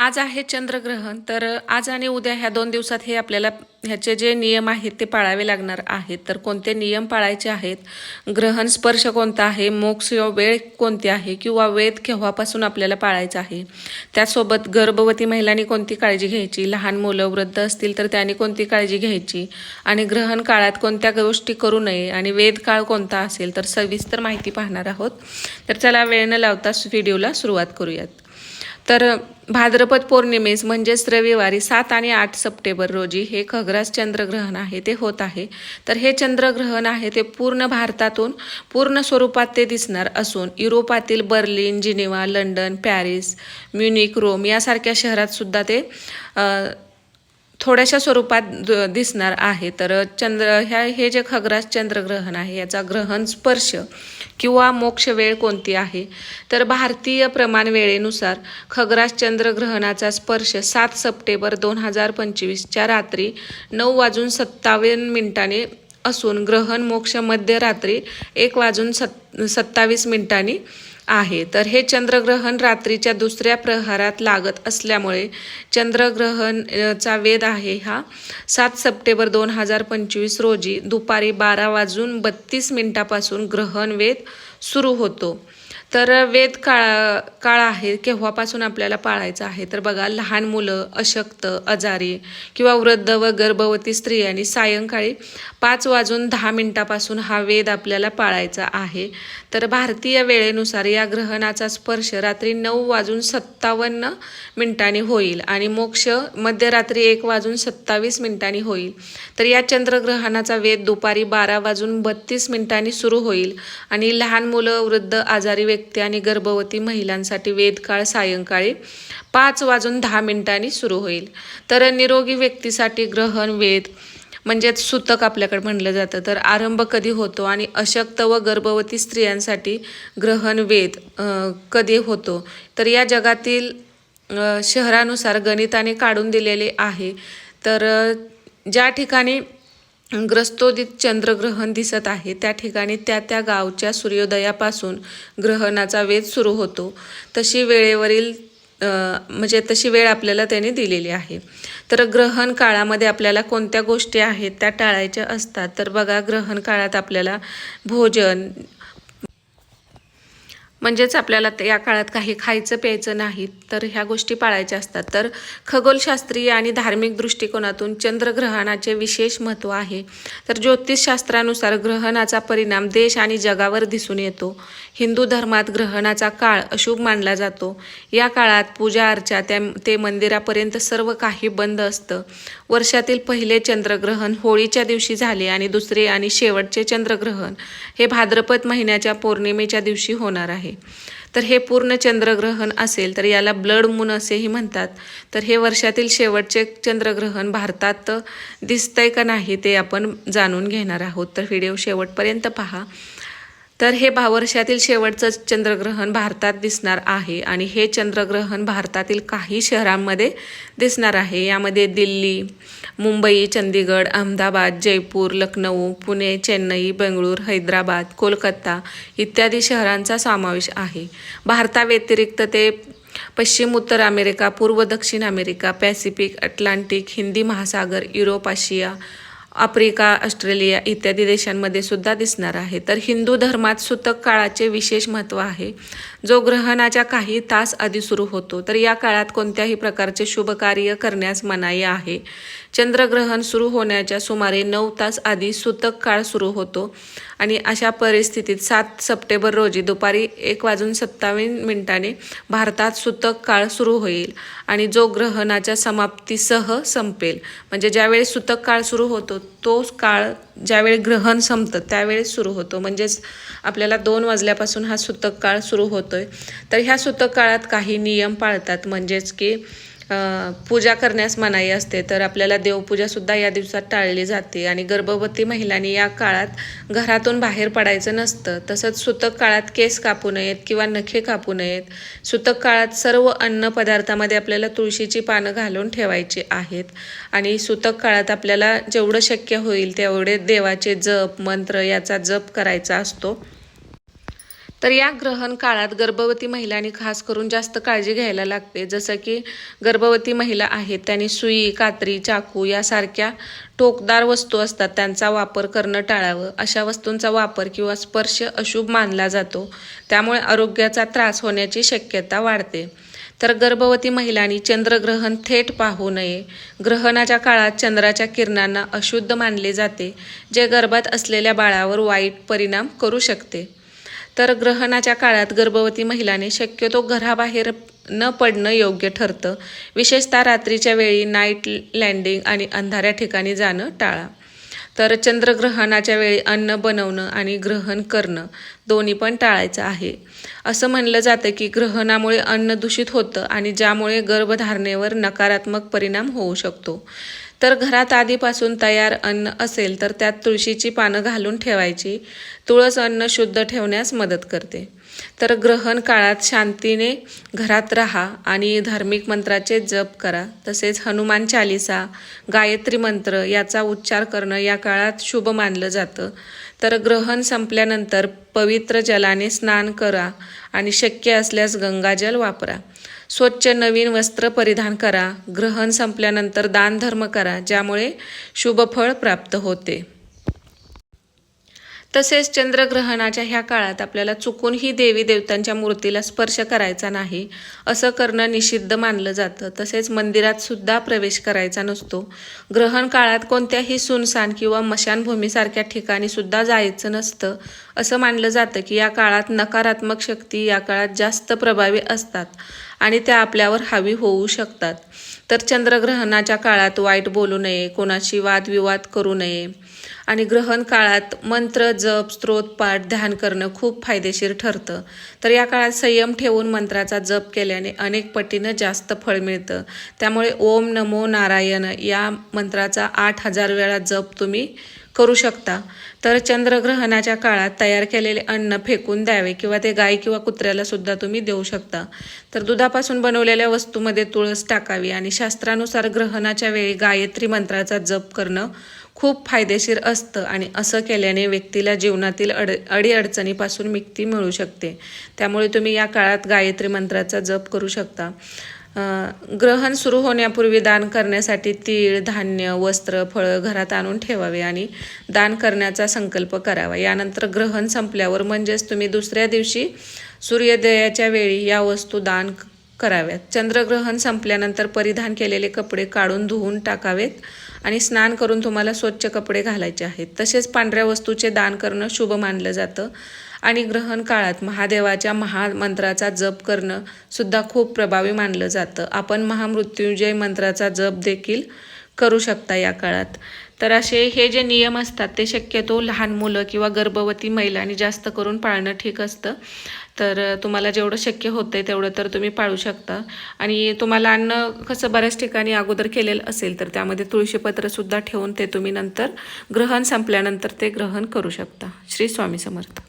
आज आहे चंद्रग्रहण. तर आज आणि उद्या ह्या दोन दिवसात हे आपल्याला ह्याचे जे नियम आहेत ते पाळावे लागणार आहेत. तर कोणते नियम पाळायचे आहेत? ग्रहण स्पर्श कोणता आहे? मोक्ष वेळ कोणती आहे? किंवा वेद केव्हापासून आपल्याला पाळायचा आहे? त्यासोबत गर्भवती महिलांनी कोणती काळजी घ्यायची? लहान मुलं वृद्ध असतील तर त्यांनी कोणती काळजी घ्यायची? आणि ग्रहण काळात कोणत्या गोष्टी करू नये? आणि वेद काळ कोणता असेल? तर सविस्तर माहिती पाहणार आहोत. तर चला वेळ न लावता व्हिडिओला सुरुवात करूयात. तर भाद्रपद पौर्णिमेस म्हणजेच रविवारी सात आणि आठ सप्टेंबर रोजी हे खग्रास चंद्रग्रहण आहे ते होत आहे. तर हे चंद्रग्रहण आहे ते पूर्ण भारतातून पूर्ण स्वरूपात ते दिसणार असून युरोपातील Berlin Geneva London Paris Munich Rome यासारख्या शहरात सुद्धा ते थोड्याशा स्वरूपात द- दिसणार आहे. तर चंद्र ह्या हे जे खग्रास चंद्रग्रहण आहे याचा ग्रहण स्पर्श किंवा मोक्ष वेळ कोणती आहे? तर भारतीय प्रमाण वेळेनुसार खग्रास चंद्रग्रहणाचा स्पर्श सात सप्टेंबर दोन हजार पंचवीसच्या रात्री नऊ वाजून सत्तावन्न मिनिटांनी असून ग्रहण मोक्ष मध्यरात्री एक वाजून सत् सत्तावीस मिनिटांनी आहे. तर हे चंद्रग्रहण रात्रीच्या दुसऱ्या प्रहारात लागत असल्यामुळे चंद्रग्रहणचा वेध आहे हा. सात सप्टेंबर दोन हजार पंचवीस रोजी दुपारी बारा वाजून बत्तीस मिनिटापासून ग्रहण वेध सुरू होतो. तर वेद काळ काळ आहे केव्हापासून आपल्याला पाळायचा आहे? तर बघा लहान मुलं अशक्त आजारी किंवा वृद्ध व गर्भवती स्त्रियांनी सायंकाळी पाच वाजून दहा मिनिटापासून हा वेद आपल्याला पाळायचा आहे. तर भारतीय वेळेनुसार या ग्रहणाचा स्पर्श रात्री नऊ वाजून सत्तावन्न मिनिटांनी होईल आणि मोक्ष मध्यरात्री एक वाजून सत्तावीस मिनिटांनी होईल. तर या चंद्रग्रहणाचा वेद दुपारी बारा वाजून बत्तीस मिनिटांनी सुरू होईल आणि लहान मुलं वृद्ध आजारी व्यक्ती व्यक्ती आणि गर्भवती महिलांसाठी वेदकाळ सायंकाळी पाच वाजून दहा मिनिटांनी सुरू होईल. तर निरोगी व्यक्तीसाठी ग्रहण वेद म्हणजेच सुतक आपल्याकडे म्हणलं जातं. तर आरंभ कधी होतो आणि अशक्त व गर्भवती स्त्रियांसाठी ग्रहण वेद कधी होतो? तर या जगातील शहरानुसार गणिताने काढून दिलेले आहे. तर ज्या ठिकाणी ग्रस्तोदित चंद्रग्रहण दिसत आहे. त्या ठिकाणी त्या त्या गावच्या सूर्योदयापासून ग्रहणाचा वेध सुरू होतो. तशी वेळेवरील म्हणजे तशी वेळ आपल्याला त्याने दिलेली आहे. तर ग्रहण काळामध्ये आपल्याला कोणत्या गोष्टी आहेत त्या टाळायच्या असतात. तर बघा ग्रहण काळात आपल्याला भोजन म्हणजेच आपल्याला या काळात काही खायचं प्यायचं नाही तर ह्या गोष्टी पाळायच्या असतात. तर खगोलशास्त्रीय आणि धार्मिक दृष्टिकोनातून चंद्रग्रहणाचे विशेष महत्त्व आहे. तर ज्योतिषशास्त्रानुसार ग्रहणाचा परिणाम देश आणि जगावर दिसून येतो. हिंदू धर्मात ग्रहणाचा काळ अशुभ मानला जातो. या काळात पूजा अर्चा त्या ते मंदिरापर्यंत सर्व काही बंद असतं. वर्षातील पहिले चंद्रग्रहण होळीच्या दिवशी झाले आणि दुसरे आणि शेवटचे चंद्रग्रहण हे भाद्रपद महिन्याच्या पौर्णिमेच्या दिवशी होणार आहे. तर हे पूर्ण चंद्रग्रहण असेल तर याला ब्लड मून असेही म्हणतात. तर हे वर्षातील शेवटचे चंद्रग्रहण भारतात दिसतंय का नाही ते आपण जाणून घेणार आहोत. तर व्हिडिओ शेवटपर्यंत पहा. तर हे भा वर्षातील शेवटचं चंद्रग्रहण भारतात दिसणार आहे आणि हे चंद्रग्रहण भारतातील काही शहरांमध्ये दिसणार आहे. यामध्ये दिल्ली मुंबई चंदीगड अहमदाबाद जयपूर लखनऊ पुणे चेन्नई बेंगळूर हैदराबाद कोलकाता इत्यादी शहरांचा समावेश आहे. भारताव्यतिरिक्त ते पश्चिम उत्तर अमेरिका पूर्व दक्षिण अमेरिका पॅसिफिक अटलांटिक हिंदी महासागर युरोप आशिया आफ्रिका ऑस्ट्रेलिया इत्यादी देशांमध्ये सुद्धा दिसणार आहे. तर हिंदू धर्मात सुतक काळाचे विशेष महत्त्व आहे. जो ग्रहणाच्या काही तास आधी सुरू होतो तर या काळात कोणत्याही प्रकारचे शुभ कार्य करण्यास मनाई आहे. चंद्रग्रहण सुरू होण्याच्या सुमारे नऊ तास आधी सुतक काळ सुरू होतो. आणि अशा परिस्थितीत सात सप्टेंबर रोजी दुपारी एक वाजून सत्तावीस मिनिटाने भारतात सुतक काळ सुरू होईल आणि जो ग्रहणाच्या समाप्तीसह संपेल. म्हणजे ज्यावेळी सुतक काळ सुरू होतो तो काळ ज्यावेळी ग्रहण संपतं त्यावेळेस सुरू होतो. म्हणजेच आपल्याला दोन वाजल्यापासून हा सुतक काळ सुरू होतोय. तर ह्या सुतक काळात काही नियम पाळतात. म्हणजेच की पूजा करण्यास मनाई असते तर आपल्याला देवपूजासुद्धा या दिवसात टाळली जाते. आणि गर्भवती महिलांनी या काळात घरातून बाहेर पडायचं नसतं. तसंच सुतक काळात केस कापू नयेत किंवा नखे कापू नयेत. सुतक काळात सर्व अन्न पदार्थामध्ये आपल्याला तुळशीची पानं घालून ठेवायची आहेत. आणि सुतक काळात आपल्याला जेवढं शक्य होईल तेवढे देवाचे जप मंत्र याचा जप करायचा असतो. तर या ग्रहण काळात गर्भवती महिलांनी खास करून जास्त काळजी घ्यायला लागते. जसं की गर्भवती महिला आहेत त्यांनी सुई कात्री चाकू यासारख्या टोकदार वस्तू असतात. त्यांचा वापर करणं टाळावं. अशा वस्तूंचा वापर किंवा स्पर्श अशुभ मानला जातो. त्यामुळे आरोग्याचा त्रास होण्याची शक्यता वाढते. तर गर्भवती महिलांनी चंद्रग्रहण थेट पाहू नये. ग्रहणाच्या काळात चंद्राच्या किरणांना अशुद्ध मानले जाते जे गर्भात असलेल्या बाळावर वाईट परिणाम करू शकते. तर ग्रहणाच्या काळात गर्भवती महिलाने शक्यतो घराबाहेर न पडणं योग्य ठरतं. विशेषतः रात्रीच्या वेळी नाईट लँडिंग आणि अंधाऱ्या ठिकाणी जाणं टाळा. तर चंद्रग्रहणाच्या वेळी अन्न बनवणं आणि ग्रहण करणं दोन्ही पण टाळायचं आहे. असं म्हणलं जातं की ग्रहणामुळे अन्न दूषित होतं आणि ज्यामुळे गर्भधारणेवर नकारात्मक परिणाम होऊ शकतो. तर घरात आधीपासून तयार अन्न असेल तर त्यात तुळशीची पानं घालून ठेवायची. तुळस अन्न शुद्ध ठेवण्यास मदत करते. तर ग्रहण काळात शांतीने घरात राहा आणि धार्मिक मंत्राचे जप करा. तसेच हनुमान चालिसा गायत्री मंत्र याचा उच्चार करणं या काळात शुभ मानलं जातं. तर ग्रहण संपल्यानंतर पवित्र जलाने स्नान करा आणि शक्य असल्यास गंगाजल वापरा. स्वच्छ नवीन वस्त्र परिधान करा. ग्रहण संपल्यानंतर दानधर्म करा ज्यामुळे शुभफळ प्राप्त होते. तसेच चंद्रग्रहणाच्या ह्या काळात आपल्याला चुकूनही देवी देवतांच्या मूर्तीला स्पर्श करायचा नाही असं करणं निषिद्ध मानलं जातं. तसेच मंदिरात सुद्धा प्रवेश करायचा नसतो. ग्रहण काळात कोणत्याही सुनसान किंवा मशानभूमीसारख्या ठिकाणी सुद्धा जायचं नसतं असं मानलं जातं की या काळात नकारात्मक शक्ती या काळात जास्त प्रभावी असतात. आणि त्या आपल्यावर हावी होऊ शकतात. तर चंद्रग्रहणाच्या काळात वाईट बोलू नये कोणाशी वादविवाद करू नये. आणि ग्रहण काळात मंत्र जप स्त्रोत पाठ ध्यान करणं खूप फायदेशीर ठरतं. तर या काळात संयम ठेवून मंत्राचा जप केल्याने अनेक पटीनं जास्त फळ मिळतं. त्यामुळे ओम नमो नारायण या मंत्राचा आठ हजार वेळा जप तुम्ही करू शकता. तर चंद्रग्रहणाच्या काळात तयार केलेले अन्न फेकून द्यावे किंवा ते गाय किंवा कुत्र्याला सुद्धा तुम्ही देऊ शकता. तर दुधापासून बनवलेल्या वस्तूमध्ये तुळस टाकावी आणि शास्त्रानुसार ग्रहणाच्या वेळी गायत्री मंत्राचा जप करणं खूप फायदेशीर असतं आणि असं केल्याने व्यक्तीला जीवनातील अड अडीअडचणीपासून मुक्ती मिळू शकते. त्यामुळे तुम्ही या काळात गायत्री मंत्राचा जप करू शकता. ग्रहण सुरू होण्यापूर्वी दान करण्यासाठी तीळ धान्य वस्त्र फळं घरात आणून ठेवावे आणि दान करण्याचा संकल्प करावा. यानंतर ग्रहण संपल्यावर म्हणजेच तुम्ही दुसऱ्या दिवशी सूर्योदयाच्या वेळी या वस्तू दान कराव्यात. चंद्रग्रहण संपल्यानंतर परिधान केलेले कपडे काढून धुवून टाकावेत. आणि स्नान करून तुम्हाला स्वच्छ कपडे घालायचे आहेत. तसेच पांढऱ्या वस्तूचे दान करणं शुभ मानलं जातं. आणि ग्रहण काळात महादेवाच्या महामंत्राचा जप करणं सुद्धा खूप प्रभावी मानलं जातं. आपण महामृत्युंजय मंत्राचा जप देखील करू शकता या काळात. तर असे हे जे नियम असतात ते शक्यतो लहान मुलं किंवा गर्भवती महिलांनी जास्त करून पाळणं ठीक असतं. तर तुम्हाला जेवढं शक्य होतं आहे तेवढं तर तुम्ही पाळू शकता. आणि तुम्हाला अन्न कसं बऱ्याच ठिकाणी अगोदर केलेलं असेल तर त्यामध्ये तुळशीपत्रसुद्धा ठेवून ते तुम्ही नंतर ग्रहण संपल्यानंतर ते ग्रहण करू शकता. श्री स्वामी समर्थ.